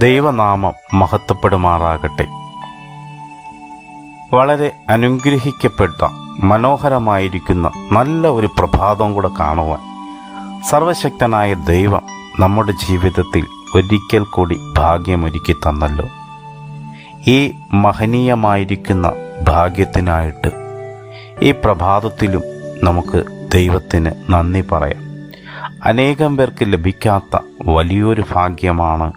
ദൈവനാമം മഹത്വപ്പെടുമാറാകട്ടെ. വളരെ അനുഗ്രഹിക്കപ്പെട്ട മനോഹരമായിരിക്കുന്ന നല്ല ഒരു പ്രഭാതം കൂടെ കാണുവാൻ സർവശക്തനായ ദൈവം നമ്മുടെ ജീവിതത്തിൽ ഒരിക്കൽ കൂടി ഭാഗ്യമൊരുക്കി തന്നല്ലോ. ഈ മഹനീയമായിരിക്കുന്ന ഭാഗ്യത്തിനായിട്ട് ഈ പ്രഭാതത്തിലും നമുക്ക് ദൈവത്തിന് നന്ദി പറയാം. അനേകം പേർക്ക് ലഭിക്കാത്ത വലിയൊരു ഭാഗ്യമാണ്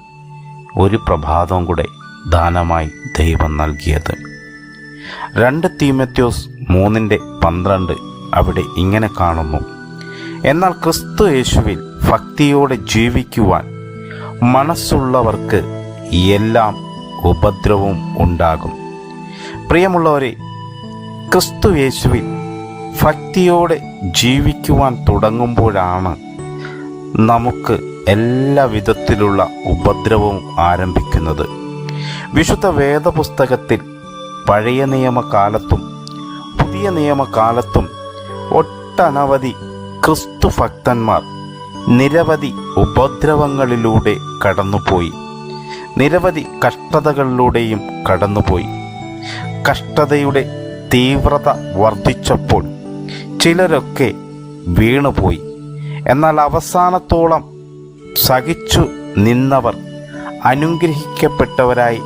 ഒരു പ്രഭാതവും കൂടെ ദാനമായി ദൈവം നൽകിയത്. രണ്ട് തീമത്യോസ് മൂന്നിന്റെ പന്ത്രണ്ട് അവിടെ ഇങ്ങനെ കാണുന്നു. എന്നാൽ ക്രിസ്തു യേശുവിൽ ഭക്തിയോടെ ജീവിക്കുവാൻ മനസ്സുള്ളവർക്ക് എല്ലാം ഉപദ്രവവും ഉണ്ടാകും. പ്രിയമുള്ളവരെ ക്രിസ്തു യേശുവിൽ ഭക്തിയോടെ ജീവിക്കുവാൻ തുടങ്ങുമ്പോഴാണ് നമുക്ക് എല്ലാ വിധത്തിലുള്ള ഉപദ്രവവും ആരംഭിക്കുന്നത്. വിശുദ്ധ വേദപുസ്തകത്തിൽ പഴയ നിയമകാലത്തും പുതിയ നിയമകാലത്തും ഒട്ടനവധി ക്രിസ്തു ഭക്തന്മാർ നിരവധി ഉപദ്രവങ്ങളിലൂടെ കടന്നുപോയി. നിരവധി കഷ്ടതകളിലൂടെയും കടന്നുപോയി. കഷ്ടതയുടെ തീവ്രത വർദ്ധിച്ചപ്പോൾ ചിലരൊക്കെ വീണുപോയി. എന്നാൽ അവസാനത്തോളം സഹിച്ചു നിന്നവർ അനുഗ്രഹിക്കപ്പെട്ടവരായി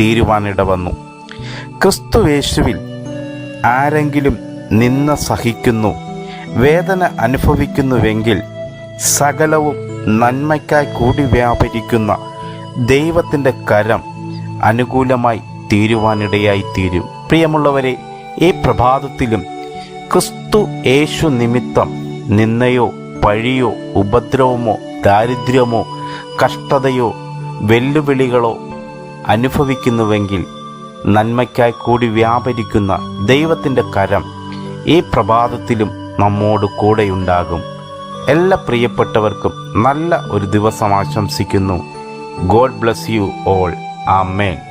തീരുവാനിട വന്നു ക്രിസ്തുവേശുവിൽ ആരെങ്കിലും നിന്ന സഹിക്കുന്നു വേദന അനുഭവിക്കുന്നുവെങ്കിൽ സകലവും നന്മയ്ക്കായി കൂടി വ്യാപരിക്കുന്ന ദൈവത്തിന്റെ കരം അനുകൂലമായി തീരുവാനിടയായി തീരും. പ്രിയമുള്ളവരെ ഈ പ്രഭാതത്തിലും ക്രിസ്തു യേശു നിമിത്തം നിന്നയോ പഴിയോ ഉപദ്രവമോ ദാരിദ്ര്യമോ കഷ്ടതയോ വെല്ലുവിളികളോ അനുഭവിക്കുന്നുവെങ്കിൽ നന്മയ്ക്കായി കൂടി വ്യാപരിക്കുന്ന ദൈവത്തിന്റെ കരം ഈ പ്രഭാതത്തിലും നമ്മോട് കൂടെയുണ്ടാകും. എല്ലാ പ്രിയപ്പെട്ടവർക്കും നല്ല ഒരു ദിവസം ആശംസിക്കുന്നു. God bless you all. Amen.